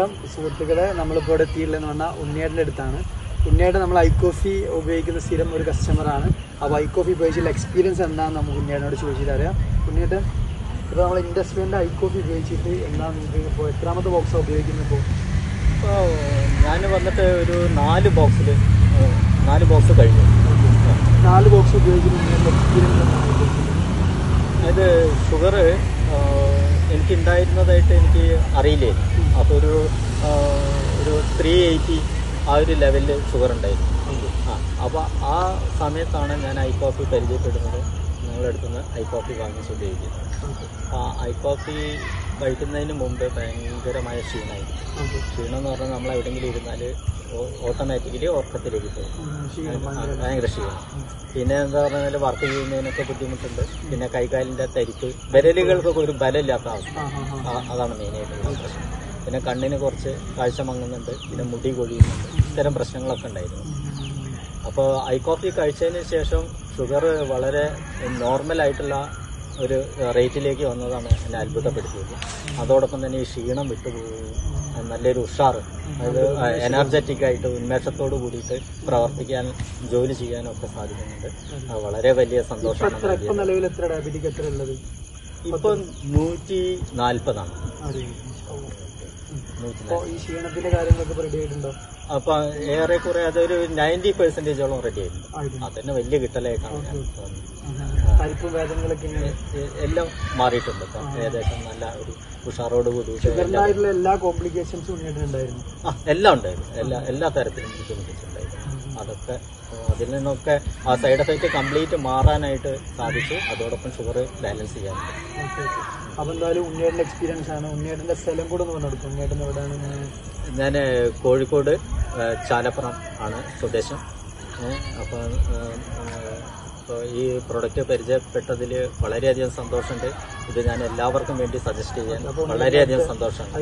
നമസ്കാരം. സുഹൃത്തുക്കളെ നമ്മളിപ്പോൾ ഇവിടെ എത്തിയിട്ടുള്ളതെന്ന് പറഞ്ഞാൽ ഉണ്ണിയേട്ടന്റെ അടുത്താണ്. ഉണ്ണിയേട്ടൻ നമ്മൾ ഐ കോഫി ഉപയോഗിക്കുന്ന സ്ഥിരം ഒരു കസ്റ്റമറാണ് അപ്പോൾ ഐ കോഫി ഉപയോഗിച്ചുള്ള എക്സ്പീരിയൻസ് എന്താണെന്ന് നമുക്ക് ഉണ്ണിയേട്ടനോട് ചോദിച്ചിട്ട് അറിയാം ഉണ്ണിയേട്ടൻ ഇപ്പോൾ നമ്മൾ ഇൻഡസ്ട്രീന്റെ ഐ കോഫി ഉപയോഗിച്ചിട്ട് എന്താണ് നിങ്ങൾക്ക് ഇപ്പോൾ എത്രാമത്തെ ബോക്സാണ് ഉപയോഗിക്കുന്നത് ഇപ്പോൾ ഇപ്പോൾ ഞാൻ വന്നിട്ട് ഒരു നാല് ബോക്സിൽ നാല് ബോക്സ് കഴിഞ്ഞു. നാല് ബോക്സ് ഉപയോഗിച്ചിട്ട് എക്സ്പീരിയൻസ് എന്താണ്? ഷുഗർ കോഫി അത് ഉണ്ടായിരുന്നതായിട്ട് എനിക്ക് അറിയില്ലേ? അപ്പോൾ ഒരു ഒരു ത്രീ എയ്റ്റി ആ ഒരു ലെവലിൽ ഷുഗർ ഉണ്ടായിരുന്നു. ആ അപ്പോൾ ആ സമയത്താണ് ഞാൻ ഐ കോഫി പരിചയപ്പെടുന്നത്. നിങ്ങളുടെ അടുത്തുനിന്ന് ഐ കോഫി വാങ്ങിച്ചുകൊണ്ടിരിക്കുന്നത് ആ ഐ കോഫി കഴിക്കുന്നതിന് മുമ്പ് ഭയങ്കരമായ ക്ഷീണമായി ക്ഷീണം എന്ന് പറഞ്ഞാൽ നമ്മൾ എവിടെയെങ്കിലും ഇരുന്നാൽ ഓട്ടോമാറ്റിക്കലി ഉറക്കത്തിലേക്ക് പോകും. ഭയങ്കര ക്ഷീണം. പിന്നെ എന്താ പറഞ്ഞാൽ വർക്ക് ചെയ്യുന്നതിനൊക്കെ ബുദ്ധിമുട്ടുണ്ട്. പിന്നെ കൈകാലിന്റെ തരിപ്പ് വിരലുകൾക്കൊക്കെ ഒരു ബലമില്ലാത്ത അവസ്ഥ. അതാണ് മെയിനായിട്ടുള്ള പ്രശ്നം. പിന്നെ കണ്ണിന് കുറച്ച് കാഴ്ച മങ്ങുന്നുണ്ട്. പിന്നെ മുടി കൊഴിയുന്നുണ്ട്. ഇത്തരം പ്രശ്നങ്ങളൊക്കെ ഉണ്ടായിരുന്നു. അപ്പോൾ ഐ കോഫി കഴിച്ചതിന് ശേഷം ഷുഗർ വളരെ നോർമലായിട്ടുള്ള ഒരു റേറ്റിലേക്ക് വന്നതാണ് എന്നെ അത്ഭുതപ്പെടുത്തിയത്. അതോടൊപ്പം തന്നെ ഈ ക്ഷീണം വിട്ടുപോകുകയും നല്ലൊരു ഉഷാറ് അതായത് എനർജറ്റിക് ആയിട്ട് ഉന്മേഷത്തോട് കൂടിയിട്ട് പ്രവർത്തിക്കാൻ ജോലി ചെയ്യാനും ഒക്കെ സാധിക്കുന്നുണ്ട്. വളരെ വലിയ സന്തോഷമാണ് ഇപ്പൊ നൂറ്റി നാൽപ്പതാണ്. ഈ ക്ഷീണത്തിന്റെ കാര്യങ്ങളൊക്കെ റെഡി ആയിട്ടുണ്ടോ? അപ്പൊ ഏറെക്കുറെ അതൊരു നയന്റി പെർസെന്റേജോളം റെഡി ആയിട്ടുണ്ട്. അതന്നെ വലിയ കിട്ടലായിട്ടാണ് പരിപ്പും വേദനകളൊക്കെ എ- എല്ലാം മാറിയിട്ടുണ്ട്. ഏകദേശം നല്ല ഒരു ഉഷാറോട് കൂടി എല്ലാം കോംപ്ലിക്കേഷൻസും ഉണ്ടായിരുന്നു. എല്ലാം ഉണ്ടായിരുന്നു. എല്ലാ എല്ലാ തരത്തിലും ബുദ്ധിമുട്ടുണ്ടായിരുന്നു അതൊക്കെ അതിൽ നിന്നൊക്കെ ആ സൈഡ് എഫക്റ്റ് കംപ്ലീറ്റ് മാറാനായിട്ട് സാധിച്ചു. അതോടൊപ്പം ഷുഗർ ബാലൻസ് ഓക്കെ അപ്പോൾ എന്തായാലും ഉണ്ണിയേട്ടന്റെ എക്സ്പീരിയൻസ് ആണ്. ഉണ്ണിയേട്ടന്റെ സ്ഥലം കൂടെ ഒന്ന് പറഞ്ഞെടുക്കും ഉണ്ണിയേട്ടൻ എവിടെയാണ്? ഞാൻ കോഴിക്കോട് ചാലപ്പുറം ആണ് സ്വദേശം. അപ്പോൾ ഈ പ്രൊഡക്റ്റ് പരിചയപ്പെട്ടതിൽ വളരെയധികം സന്തോഷമുണ്ട്. ഇത് ഞാൻ എല്ലാവർക്കും വേണ്ടി സജസ്റ്റ് ചെയ്യാൻ വളരെയധികം സന്തോഷമാണ്